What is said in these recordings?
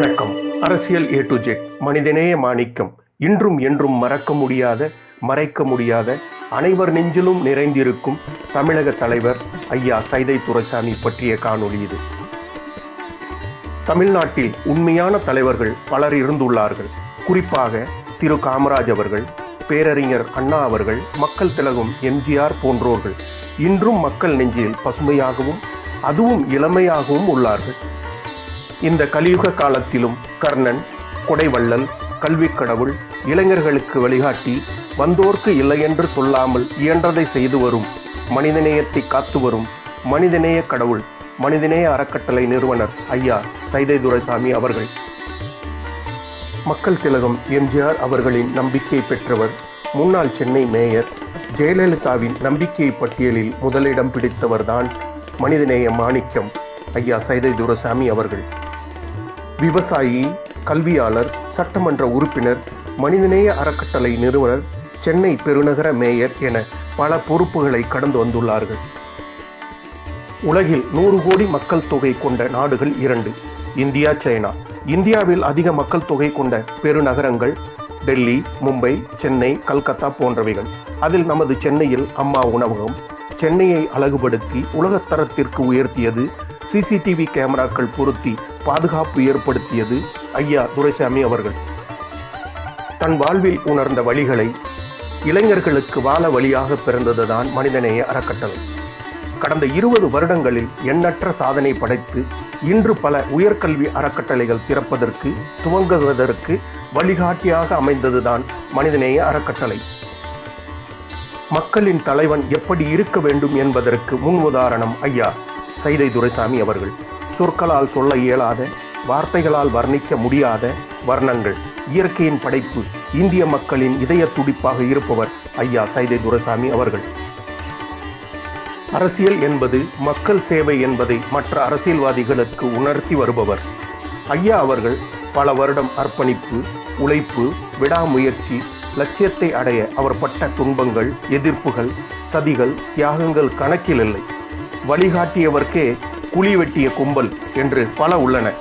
வணக்கம். அரசியல் A to Z மனிதநேய மாணிக்கம். இன்றும் என்றும் மறக்க முடியாத மறைக்க முடியாத அனைவர் நெஞ்சிலும் நிறைந்திருக்கும் தமிழக தலைவர் ஐயா சைதை துரைசாமி பற்றிய காணொளி இது. தமிழ்நாட்டில் உண்மையான தலைவர்கள் பலர் இருந்துள்ளார்கள். குறிப்பாக திரு காமராஜ் அவர்கள் பேரறிஞர் அண்ணா அவர்கள் மக்கள் திலகம் எம்ஜிஆர் போன்றோர்கள். இன்றும் மக்கள் நெஞ்சில் பசுமையாகவும் அதுவும் இளமையாகவும் உள்ளார்கள். இந்த கலியுக காலத்திலும் கர்ணன் கொடைவள்ளல் கல்விக் கடவுள் இளைஞர்களுக்கு வழிகாட்டி வந்தோர்க்கு இல்லையென்று சொல்லாமல் இயன்றதை செய்து வரும் மனிதநேயத்தை காத்து வரும் மனிதநேய கடவுள் மனிதநேய அறக்கட்டளை நிறுவனர் ஐயா சைதை துரைசாமி அவர்கள். மக்கள் திலகம் எம்ஜிஆர் அவர்களின் நம்பிக்கை பெற்றவர் முன்னாள் சென்னை மேயர் ஜெயலலிதாவின் நம்பிக்கை பட்டியலில் முதலிடம் பிடித்தவர்தான் மனிதநேய மாணிக்கம் ஐயா சைதை துரசாமி அவர்கள். விவசாயி கல்வியாளர் சட்டமன்ற உறுப்பினர் மனிதநேய அறக்கட்டளை நிறுவனர் சென்னை பெருநகர மேயர் என பல பொறுப்புகளை கடந்து வந்துள்ளார்கள். உலகில் நூறு கோடி மக்கள் தொகை கொண்ட நாடுகள் இரண்டு இந்தியா சைனா. இந்தியாவில் அதிக மக்கள் தொகை கொண்ட பெருநகரங்கள் டெல்லி மும்பை சென்னை கல்கத்தா போன்றவைகள். அதில் நமது சென்னையில் அம்மா உணவகம் சென்னையை அழகுபடுத்தி உலகத்தரத்திற்கு உயர்த்தியது. சிசிடிவி கேமராக்கள் பொருத்தி பாதுகாப்பு ஏற்படுத்தியது ஐயா துரைசாமி அவர்கள். தன் வாழ்வில் உணர்ந்த வழிகளை இளைஞர்களுக்கு வாழ வழியாக பிறந்ததுதான் மனிதநேய அறக்கட்டளை. கடந்த இருபது வருடங்களில் எண்ணற்ற சாதனை படைத்து இன்று பல உயர்கல்வி அறக்கட்டளைகள் திறப்பதற்கு துவங்குவதற்கு வழிகாட்டியாக அமைந்ததுதான் மனிதநேய அறக்கட்டளை. மக்களின் தலைவன் எப்படி இருக்க வேண்டும் என்பதற்கு முன் உதாரணம் ஐயா சைதை துரைசாமி அவர்கள். சொற்களால் சொல்ல இயலாத வார்த்தைகளால் வர்ணிக்க முடியாத வர்ணங்கள். இயற்கையின் படைப்பு இந்திய மக்களின் இதய துடிப்பாக இருப்பவர் ஐயா சைதை துரைசாமி அவர்கள். அரசியல் என்பது மக்கள் சேவை என்பதை மற்ற அரசியல்வாதிகளுக்கு உணர்த்தி வருபவர். ஐயா அவர்கள் பல வருடம் அர்ப்பணிப்பு உழைப்பு விடாமுயற்சி லட்சியத்தை அடைய அவர் பட்ட துன்பங்கள் எதிர்ப்புகள் சதிகள் தியாகங்கள் கணக்கில் இல்லை வழிகாட்டியவர்க்கே குழி வெட்டிய கும்பல் என்று பல உள்ளன.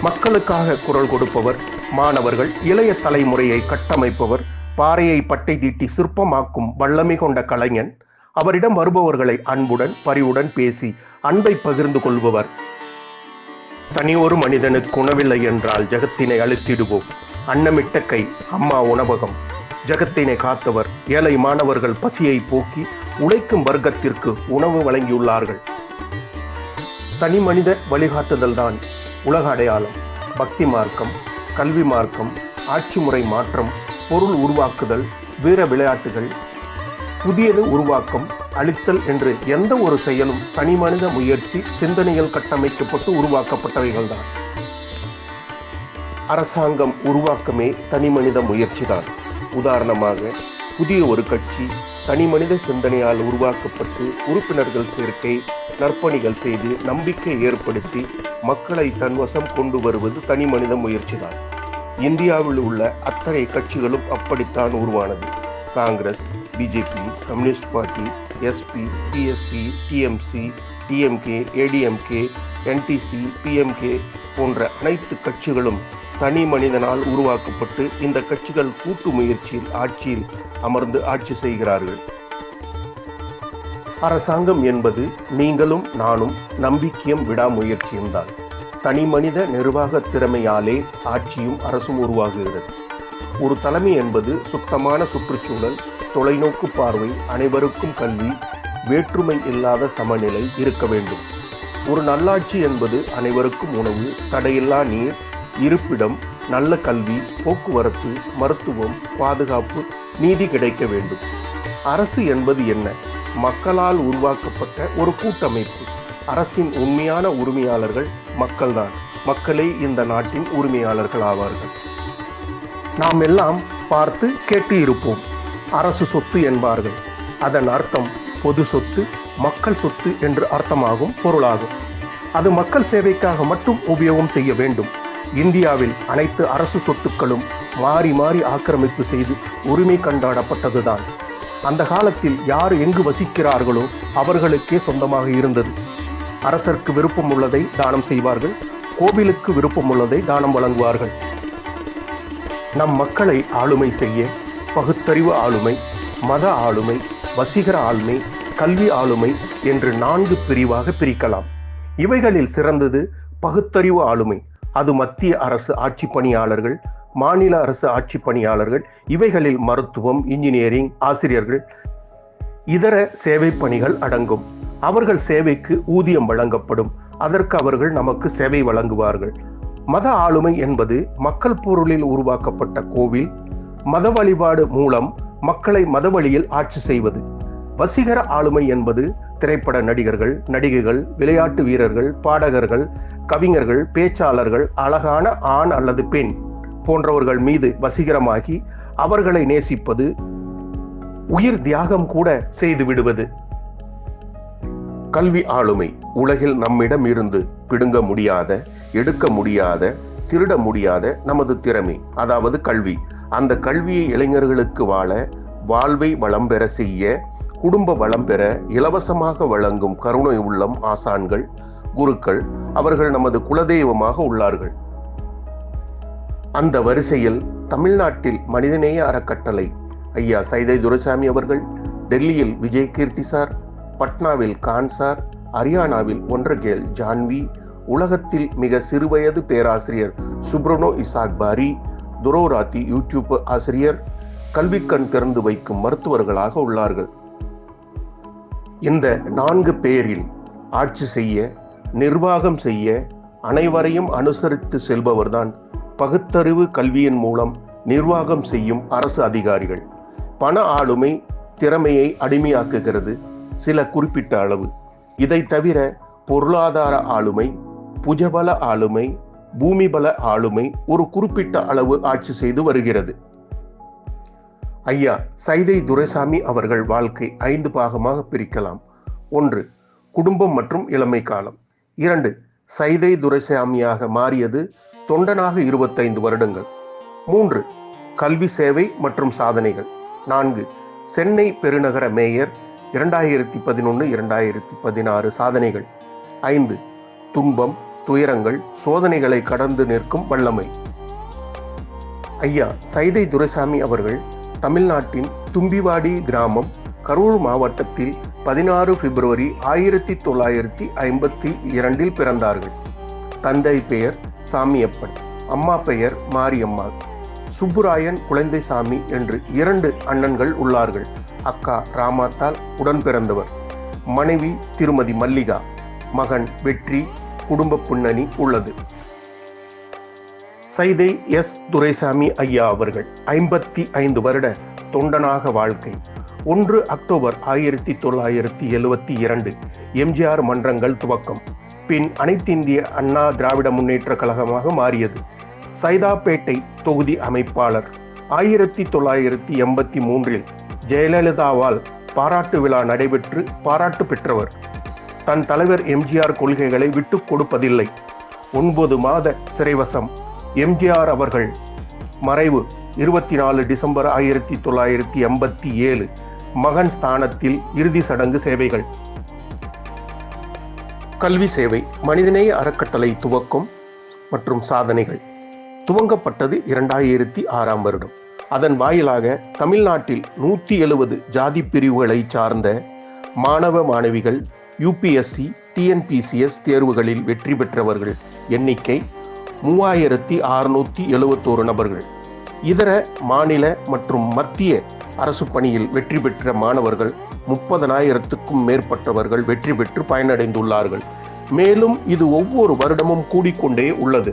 மக்களுக்காக குரல் கொடுப்பவர் மாணவர்கள் இளைய தலைமுறையை கட்டமைப்பவர் பாறையை பட்டை தீட்டி சிற்பமாக்கும் வல்லமை கொண்ட கலைஞன். அவரிடம் வருபவர்களை அன்புடன் பரிவுடன் பேசி அன்பை பகிர்ந்து கொள்பவர். தனி ஒரு மனிதனுக்கு உணவில்லை என்றால் ஜகத்தினை அழுத்திடுவோம். அன்னமிட்ட கை அம்மா உணவகம். ஜகத்தினை காத்தவர் ஏழை மாணவர்கள் பசியை போக்கி உழைக்கும் வர்க்கத்திற்கு உணவு வழங்கியுள்ளார்கள். தனி மனித வழிகாட்டுதல் தான் உலக அடையாளம். பக்தி மார்க்கம் கல்வி மார்க்கம் ஆட்சி முறை மாற்றம் பொருள் உருவாக்குதல் வீர விளையாட்டுகள். புதியது உருவாக்கம் அளித்தல் என்று எந்த ஒரு செயலும் தனி மனித முயற்சி சிந்தனையில் கட்டமைக்கப்பட்டு உருவாக்கப்பட்டவைகள்தான். அரசாங்கம் உருவாக்கமே தனி மனித முயற்சிதான். உதாரணமாக புதிய ஒரு கட்சி தனி மனித சிந்தனையால் உருவாக்கப்பட்டு உறுப்பினர்கள் சேர்க்கை நற்பணிகள் செய்து நம்பிக்கை ஏற்படுத்தி மக்களை தன்வசம் கொண்டு வருவது தனி மனித முயற்சிதான். இந்தியாவில் உள்ள அத்தனை கட்சிகளும் அப்படித்தான் உருவானது. Congress BJP communist party SP BSP TMC DMK ADMK NDC PMK போன்ற அனைத்து கட்சிகளும் தனி மனிதனால் உருவாக்கப்பட்டு இந்த கட்சிகள் கூட்டு முயற்சியில் ஆட்சியில் அமர்ந்து ஆட்சி செய்கிறார்கள். அரசாங்கம் என்பது நீங்களும் நானும் நம்பிக்கையும் விடாமுயற்சியும் தான். தனி மனித நிர்வாக திறமையாலே ஆட்சியும் அரசும் உருவாகுகிறது. ஒரு தலைமை என்பது சுத்தமான சுற்றுச்சூழல் தொலைநோக்கு பார்வை அனைவருக்கும் கல்வி வேற்றுமை இல்லாத சமநிலை இருக்க வேண்டும். ஒரு நல்லாட்சி என்பது அனைவருக்கும் உணவு தடையில்லா நீர் இருப்பிடம் நல்ல கல்வி போக்குவரத்து மருத்துவம் பாதுகாப்பு நீதி கிடைக்க வேண்டும். அரசு என்பது என்ன? மக்களால் உருவாக்கப்பட்ட ஒரு கூட்டமைப்பு. அரசின் உண்மையான உரிமையாளர்கள் மக்கள்தான். மக்களே இந்த நாட்டின் உரிமையாளர்கள் ஆவார்கள். நாம் எல்லாம் பார்த்து கேட்டு இருப்போம் அரசு சொத்து என்பார்கள். அதன் அர்த்தம் பொது சொத்து மக்கள் சொத்து என்று அர்த்தமாகும் பொருளாகும். அது மக்கள் சேவைக்காக மட்டும் உபயோகம் செய்ய வேண்டும். இந்தியாவில் அனைத்து அரசு சொத்துக்களும் மாறி மாறி ஆக்கிரமிப்பு செய்து உரிமை கண்டாடப்பட்டதுதான். அந்த காலத்தில் யார் எங்கு வசிக்கிறார்களோ அவர்களுக்கே சொந்தமாக இருந்தது. அரசருக்கு விருப்பம் உள்ளதை தானம் செய்வார்கள் கோவிலுக்கு விருப்பம் உள்ளதை தானம் வழங்குவார்கள். நம் மக்களை ஆளுமை செய்ய பகுத்தறிவு ஆளுமை மத ஆளுமை வசீகர ஆளுமை கல்வி ஆளுமை என்று நான்கு பிரிவாக பிரிக்கலாம். இவைகளில் சிறந்தது பகுத்தறிவு ஆளுமை. அது மத்திய அரசு ஆட்சி பணியாளர்கள் மாநில அரசு ஆட்சி பணியாளர்கள் இவைகளில் மருத்துவம் இன்ஜினியரிங் ஆசிரியர்கள் இதர சேவை பணிகள் அடங்கும். அவர்கள் சேவைக்கு ஊதியம் வழங்கப்படும். அதற்கு அவர்கள் நமக்கு சேவை வழங்குவார்கள். மத ஆளுமை என்பது மக்கள் பொருளில் உருவாக்கப்பட்ட கோவில் மத வழிபாடு மூலம் மக்களை மத வழியில் ஆட்சி செய்வது. வசீகர ஆளுமை என்பது திரைப்பட நடிகர்கள் நடிகைகள் விளையாட்டு வீரர்கள் பாடகர்கள் கவிஞர்கள் பேச்சாளர்கள் அழகான ஆண் அல்லது பெண் போன்றவர்கள் மீது வசீகரமாகி அவர்களை நேசிப்பது உயிர் தியாகம் கூட செய்து விடுவது. கல்வி ஆளுமை உலகில் நம்மிடம் இருந்து பிடுங்க முடியாத எடுக்க முடியாத திருட முடியாத நமது திறமை அதாவது கல்வி. அந்த கல்வியை இளைஞர்களுக்கு வாழ வாழ்வை வளம் பெற செய்ய குடும்ப வளம் பெற இலவசமாக வழங்கும் கருணை உள்ளம் ஆசான்கள் குருக்கள் அவர்கள் நமது குலதெய்வமாக உள்ளார்கள். அந்த வரிசையில் தமிழ்நாட்டில் மனிதநேய அறக்கட்டளை ஐயா சைதை துரைசாமி அவர்கள் டெல்லியில் விஜய் கீர்த்தி சார் பட்னாவில் கான் சார் ஹரியானாவில் ஒன்றகேல் ஜான்வி உலகத்தில் மிக சிறுவயது பேராசிரியர் சுப்ரனோ இசாக் பாரி துரோராத்தி யூடியூப் ஆசிரியர் கல்விக்கண் திறந்து வைக்கும் மருத்துவர்களாக உள்ளார்கள். இந்த நான்கு பேரில் ஆட்சி செய்ய நிர்வாகம் செய்ய அனைவரையும் அனுசரித்து செல்பவர்தான் பகுத்தறிவு கல்வியின் மூலம் நிர்வாகம் செய்யும் அரசு அதிகாரிகள். பண ஆளுமை திறமையை அடிமையாக்குகிறது சில குறிப்பிட்ட அளவு. இதை தவிர பொருளாதார ஆளுமை புஜபல ஆளுமை பூமிபல ஆளுமை ஒரு குறிப்பிட்ட அளவு ஆட்சி செய்து வருகிறது. ஐயா சைதை துரைசாமி அவர்கள் வாழ்க்கை ஐந்து பாகமாக பிரிக்கலாம். ஒன்று குடும்பம் மற்றும் இளமை காலம். இரண்டு சைதை துரைசாமியாக மாறியது தொண்டனாக இருபத்தைந்து வருடங்கள். மூன்று கல்வி சேவை மற்றும் சாதனைகள். நான்கு சென்னை பெருநகர மேயர் இரண்டாயிரத்தி பதினொன்று இரண்டாயிரத்தி பதினாறு சாதனைகள். ஐந்து துன்பம் துயரங்கள் சோதனைகளை கடந்து நிற்கும் வல்லமை. ஐயா சைதை துரைசாமி அவர்கள் தமிழ்நாட்டின் தும்பிவாடி கிராமம் கரூர் மாவட்டத்தில் பதினாறு பிப்ரவரி ஆயிரத்தி தொள்ளாயிரத்தி ஐம்பத்தி இரண்டில் பிறந்தார்கள். தந்தை பெயர் சாமியப்பன் அம்மா பெயர் மாரியம்மாள். சுப்புராயன் குழந்தைசாமி என்று இரண்டு அண்ணன்கள் உள்ளார்கள். அக்கா ராமாத்தால் உடன் பிறந்தவர். மனைவி திருமதி மல்லிகா. மகன் வெற்றி குடும்ப பின்னணி உள்ளது. சைதை எஸ். துரைசாமி ஐயா அவர்கள் ஐம்பத்தி ஐந்து வருட தொண்டனாக வாழ்க்கை. ஒன்று அக்டோபர் ஆயிரத்தி தொள்ளாயிரத்தி எழுவத்தி இரண்டு எம்ஜிஆர் மன்றங்கள் துவக்கம். பின் அனைத்திந்திய அண்ணா திராவிட முன்னேற்ற கழகமாக மாறியது. சைதாப்பேட்டை தொகுதி அமைப்பாளர். ஆயிரத்தி தொள்ளாயிரத்தி எண்பத்தி மூன்றில் ஜெயலலிதாவால் பாராட்டு விழா நடைபெற்று பாராட்டு பெற்றவர். தன் தலைவர் எம்ஜிஆர் கொள்கைகளை விட்டுக் கொடுப்பதில்லை. ஒன்பது மாத சிறைவசம். எம்ஜிஆர் அவர்கள் மறைவு இருபத்தி நாலு டிசம்பர் ஆயிரத்தி தொள்ளாயிரத்தி எண்பத்தி ஏழு மகன் ஸ்தானத்தில் இறுதி சடங்கு சேவைகள். கல்வி சேவை மனிதநேய அறக்கட்டளை துவக்கம் மற்றும் சாதனைகள். துவங்கப்பட்டது இரண்டாயிரத்தி ஆறாம் வருடம். அதன் வாயிலாக தமிழ்நாட்டில் நூற்றி எழுபது ஜாதி பிரிவுகளை சார்ந்த மாணவ மாணவிகள் யூபிஎஸ்சி டிஎன்பிசிஎஸ் தேர்வுகளில் வெற்றி பெற்றவர்கள் எண்ணிக்கை மூவாயிரத்தி அறுநூத்தி எழுவத்தோரு நபர்கள். இதர மாநில மற்றும் மத்திய அரசு பணியில் வெற்றி பெற்ற மாணவர்கள் முப்பதனாயிரத்துக்கும் மேற்பட்டவர்கள் வெற்றி பெற்று பயனடைந்துள்ளார்கள். மேலும் இது ஒவ்வொரு வருடமும் கூடிக்கொண்டே உள்ளது.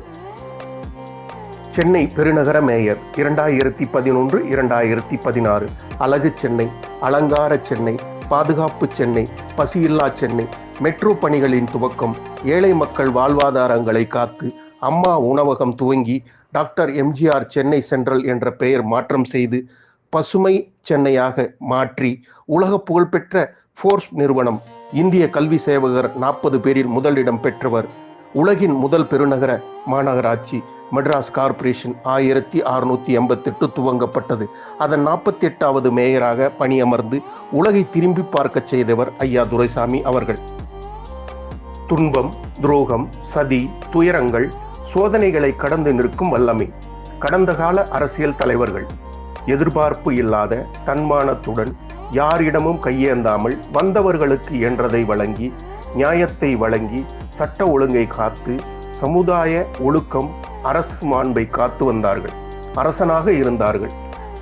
சென்னை பெருநகர மேயர் இரண்டாயிரத்தி பதினொன்று இரண்டாயிரத்தி பதினாறு. அழகு சென்னை அலங்கார சென்னை பாதுகாப்பு சென்னை பசியில்லா சென்னை மெட்ரோ பணிகளின் துவக்கம் ஏழை மக்கள் வாழ்வாதாரங்களை காத்து அம்மா உணவகம் துவங்கி டாக்டர் எம்ஜிஆர் சென்னை சென்ட்ரல் என்ற பெயர் மாற்றம் செய்து பசுமை சென்னையாக மாற்றி உலக புகழ்பெற்ற ஃபோர்ஸ் நிறுவனம் இந்திய கல்வி சேவகர் நாற்பது பேரில் முதலிடம் பெற்றவர். உலகின் முதல் பெருநகர மாநகராட்சி மெட்ராஸ் கார்ப்பரேஷன் ஆயிரத்தி அறுநூத்தி எண்பத்தெட்டு துவங்கப்பட்டது. அதன் நாற்பத்தி எட்டாவது மேயராக பணியமர்ந்து உலகை திரும்பி பார்க்க செய்தவர் ஐயா துரைசாமி அவர்கள். துன்பம் துரோகம் சதி துயரங்கள் சோதனைகளை கடந்து நிற்கும் வல்லமை. கடந்த கால அரசியல் தலைவர்கள் எதிர்பார்ப்பு இல்லாத தன்மானத்துடன் யாரிடமும் கையேந்தாமல் வந்தவர்களுக்கு என்றதை வழங்கி நியாயத்தை வழங்கி சட்ட ஒழுங்கை காத்து சமுதாய ஒழுக்கம் அரசு மாண்பை காத்து வந்தார்கள். அரசனாக இருந்தார்கள்.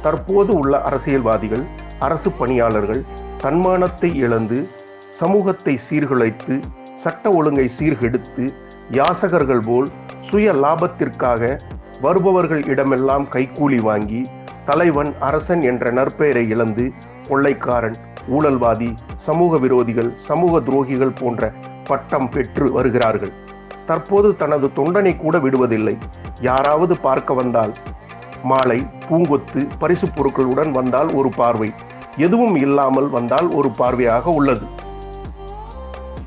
தற்போது உள்ள அரசியல்வாதிகள் அரசு பணியாளர்கள் தன்மானத்தை இழந்து சமூகத்தை சீர்குலைத்து சட்ட ஒழுங்கை சீர்கெடுத்து யாசகர்கள் போல் சுய லாபத்திற்காக வருபவர்கள் இடமெல்லாம் கைக்கூலி வாங்கி தலைவன் அரசன் என்ற நற்பெயரை இழந்து கொள்ளைக்காரன் ஊழல்வாதி சமூக விரோதிகள் சமூக துரோகிகள் போன்ற பட்டம் பெற்று வருகிறார்கள். தற்போது தனது தொண்டனை கூட விடுவதில்லை. யாராவது பார்க்க வந்தால் மாலை பூங்கொத்து பரிசு பொருட்களுடன் வந்தால் ஒரு பார்வை. எதுவும் இல்லாமல் வந்தால் ஒரு பார்வையாக உள்ளது.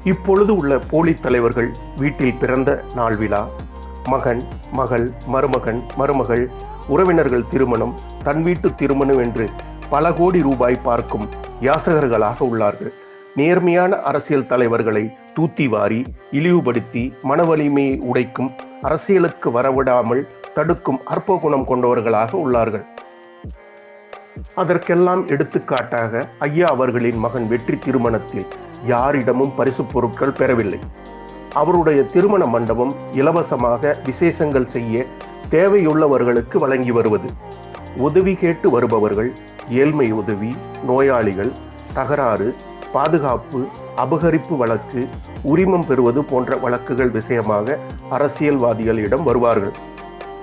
இப்பொழுது உள்ள போலி தலைவர்கள் வீட்டில் பிறந்த நாள் விழா. மகன் மகள் மருமகன் மருமகள் உறவினர்கள் திருமணம் தன் வீட்டு திருமணம் என்று பல கோடி ரூபாய் பார்க்கும் யாசகர்களாக உள்ளார்கள். நேர்மையான அரசியல் தலைவர்களை தூத்தி வாரி இழிவுபடுத்தி மன வலிமையை உடைக்கும் அரசியலுக்கு வரவிடாமல் தடுக்கும் அற்ப குணம் கொண்டவர்களாக உள்ளார்கள். அதற்கெல்லாம் எடுத்துக்காட்டாக ஐயா அவர்களின் மகன் வெற்றி திருமணத்தில் யாரிடமும் பரிசு பொருட்கள் பெறவில்லை. அவருடைய திருமண மண்டபம் இலவசமாக விசேஷங்கள் செய்ய தேவையுள்ளவர்களுக்கு வழங்கி வருவது. உதவி கேட்டு வருபவர்கள் ஏழ்மை உதவி நோயாளிகள் தகராறு பாதுகாப்பு அபகரிப்பு வழக்கு உரிமம் பெறுவது போன்ற வழக்குகள் விஷயமாக அரசியல்வாதிகளிடம் வருவார்கள்.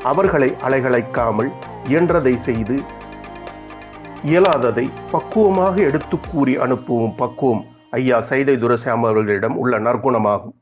அவர்களை அலைகளைக்காமல் இயன்றதை செய்து இயலாததை பக்குவமாக எடுத்து கூறி அனுப்பும் பக்குவம். ஐயா சைதை துரசாமி அவர்களிடம் உள்ள நற்குணமாகும்.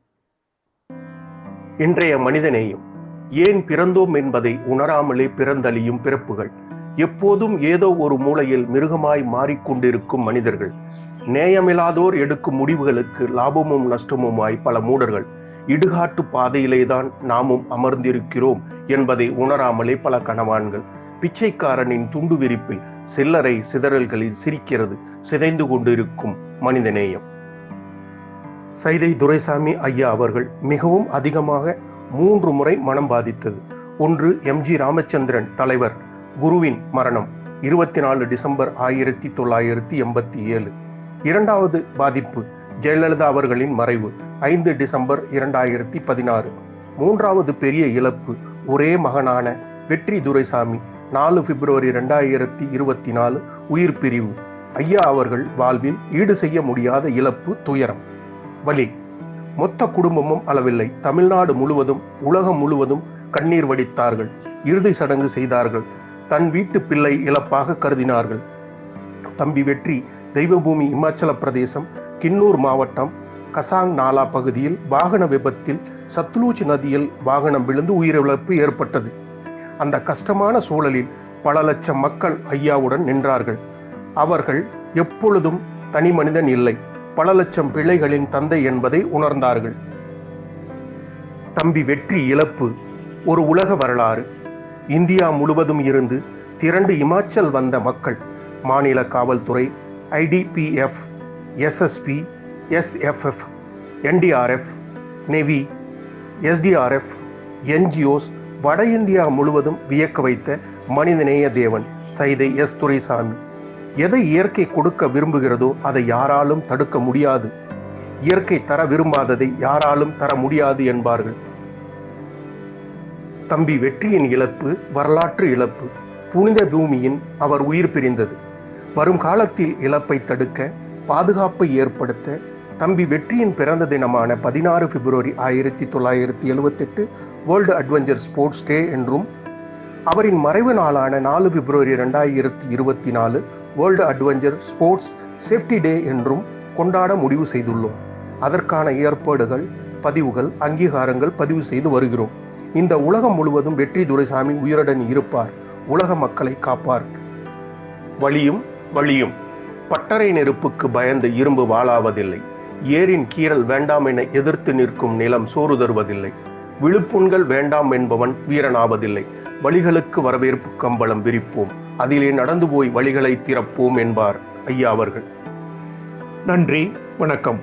இன்றைய மனிதநேயம் ஏன் பிறந்தோம் என்பதை உணராமலே பிறந்தழியும் பிறப்புகள்? எப்போதும் ஏதோ ஒரு மூலையில் மிருகமாய் மாறிக்கொண்டிருக்கும் மனிதர்கள் நேயமில்லாதோர் எடுக்கும் முடிவுகளுக்கு லாபமும் நஷ்டமுமாய் பல மூடர்கள் இடுகாட்டு பாதையிலேதான் நாமும் அமர்ந்திருக்கிறோம் என்பதை உணராமலே பல கணவான்கள் பிச்சைக்காரனின் துண்டு விரிப்பில் சில்லறை சிதறல்களில் சிரிக்கிறது சிதைந்து கொண்டிருக்கும் மனிதநேயம். சைதை துரைசாமி ஐயா அவர்கள் மிகவும் அதிகமாக மூன்று முறை மனம் பாதித்தது. ஒன்று எம்ஜி ராமச்சந்திரன் தலைவர் குருவின் மரணம் இருபத்தி நாலு டிசம்பர் ஆயிரத்தி தொள்ளாயிரத்தி எண்பத்தி ஏழு. இரண்டாவது பாதிப்பு ஜெயலலிதா அவர்களின் மறைவு ஐந்து டிசம்பர் இரண்டாயிரத்தி பதினாறு. மூன்றாவது பெரிய இழப்பு ஒரே மகனான வெற்றி துரைசாமி நாலு பிப்ரவரி ரெண்டாயிரத்தி இருபத்தி நாலு உயிர் பிரிவு. ஐயா அவர்கள் வாழ்வில் ஈடு செய்ய முடியாத இழப்பு துயரம். வலி. மொத்த குடும்பமும் அளவில்லை. தமிழ்நாடு முழுவதும் உலகம் முழுவதும் கண்ணீர் வடித்தார்கள். இறுதி சடங்கு செய்தார்கள். தன் வீட்டு பிள்ளை இழப்பாக கருதினார்கள். தம்பி வெற்றி தெய்வபூமி இமாச்சல பிரதேசம் கின்னூர் மாவட்டம் கசாங் நாலா பகுதியில் வாகன விபத்தில் சத்லூஜ் நதியில் வாகனம் விழுந்து உயிரிழப்பு ஏற்பட்டது. அந்த கஷ்டமான சூழலில் பல லட்சம் மக்கள் ஐயாவுடன் நின்றார்கள். அவர்கள் எப்பொழுதும் தனி மனிதன் இல்லை. பல லட்சம் பிள்ளைகளின் தந்தை என்பதை உணர்ந்தார்கள். தம்பி வெற்றி இழப்பு ஒரு உலக வரலாறு. இந்தியா முழுவதும் இருந்து திரண்டு இமாச்சல் வந்த மக்கள் மாநில காவல்துறை ITBP SSB SFF NDRF navy SDRF NGOs வட இந்தியா முழுவதும் வியக்க வைத்த மனிதநேய தேவன் சைதை எஸ் துரைசாமி. எதை இயற்கை கொடுக்க விரும்புகிறதோ அதை யாராலும் தடுக்க முடியாது. இயற்கை தர விரும்பாததை யாராலும் தர முடியாது என்பார்கள். தம்பி வெற்றியின் இழப்பு வரலாற்று இழப்பு புனித பூமியின் அவர் உயிர் பிரிந்தது. வரும் காலத்தில் இழப்பை தடுக்க பாதுகாப்பை ஏற்படுத்த தம்பி வெற்றியின் பிறந்த தினமான பதினாறு பிப்ரவரி ஆயிரத்தி தொள்ளாயிரத்தி எழுவத்தெட்டு வேர்ல்டு அட்வென்ச்சர் ஸ்போர்ட்ஸ் டே என்றும் அவரின் மறைவு நாளான நாலு பிப்ரவரி ரெண்டாயிரத்தி இருபத்தி நாலு world adventure sports safety day என்றும் கொண்டாட முடிவு செய்துள்ளோம். அதற்கான ஏற்பாடுகள் பதிவுகள் அங்கீகாரங்கள் பதிவு செய்து வருகிறோம். இந்த உலகம் முழுவதும் வெற்றி துரைசாமி உயிருடன் இருப்பார். உலக மக்களை காப்பார். வழியும் வழியும். பட்டறை நெருப்புக்கு பயந்து இரும்பு வாழாவதில்லை. ஏரின் கீறல் வேண்டாம் என எதிர்த்து நிற்கும் நிலம் சோறு தருவதில்லை. விழுப்புண்கள் வேண்டாம் என்பவன் வீரனாவதில்லை. வழிகளுக்கு வரவேற்பு கம்பளம் விரிப்போம். அதிலே நடந்து போய் வழிகளை திறப்போம் என்பார் ஐயா அவர்கள். நன்றி வணக்கம்.